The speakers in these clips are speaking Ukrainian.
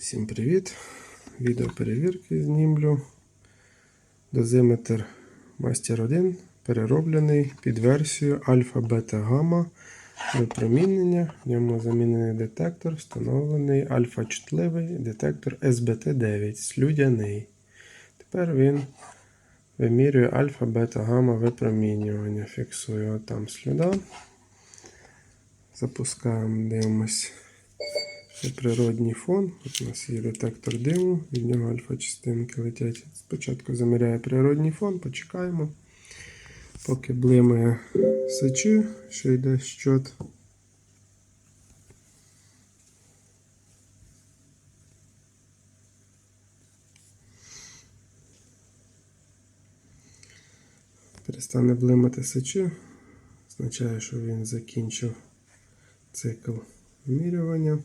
Всім привіт! Відео перевірки знімлю. Дозиметр Master 1 перероблений під версію альфа бета гамма випромінення. В ньому замінений детектор, встановлений альфа-чутливий детектор SBT9 слюдяний. Тепер він вимірює альфа бета гамма випромінювання. Фіксую там слюда. Запускаємо, дивимось. Це природній фон. У нас є детектор диму, від нього альфа-частинки летять. Спочатку заміряє природній фон, почекаємо. Поки блимає сечі, що йде щот. Перестане блимати сечі, означає, що він закінчив цикл вимірювання.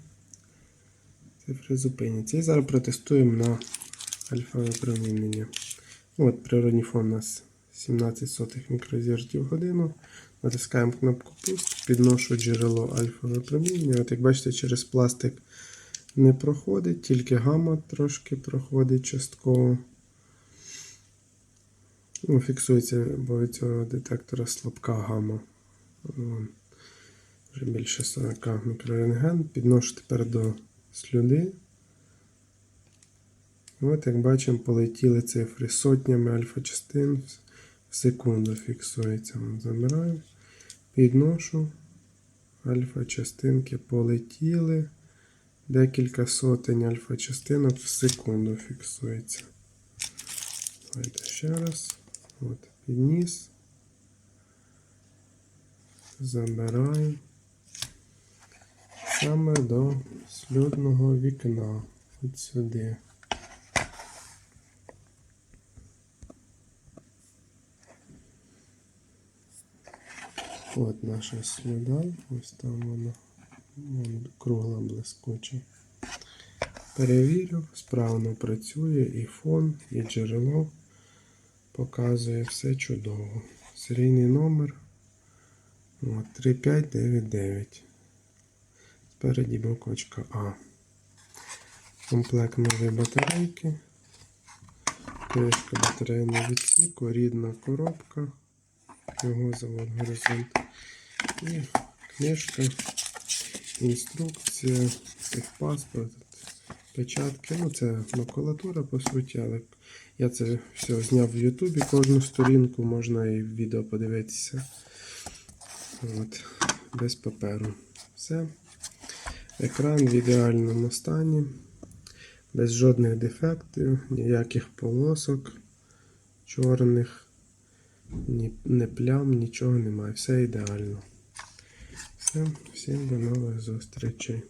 Цифри зупиняться. І зараз протестуємо на альфа випромінення. От природний фон у нас 17 сотих мікрозіртів в годину. Натискаємо кнопку пуск, підношу джерело альфа випромінення. От як бачите, через пластик не проходить, тільки гамма трошки проходить частково. Ну, фіксується, бо від цього детектора слабка гамма. Вже більше 40 мікрорентген. Підношу тепер до слюди. От, як бачимо, полетіли цифри сотнями альфа-частин в секунду фіксується. Вон, Замираю. Підношу. Альфа-частинки полетіли. Декілька сотень альфа-частинок в секунду фіксується. Давайте ще раз. От, підніс. Забираємо саме до сльотного вікна. От сюди. От наша слюда. Ось там вона. Вон кругла блискуча. Перевірю, справно працює і фон, і джерело. Показує все чудово. Серійний номер 3599. Спереді бокочка А. Комплект нової батарейки. Кришка батарейного відсіку, рідна коробка. Його завод горизонт. І книжка, інструкція, техпаспорт, печатки. Ну, це макулатура по суті, але я це все зняв в Ютубі. Кожну сторінку можна і в відео подивитися. От, без паперу. Все. Екран в ідеальному стані, без жодних дефектів, ніяких полосок чорних, ні, не плям, нічого немає. Все ідеально. Все, всім до нових зустрічей.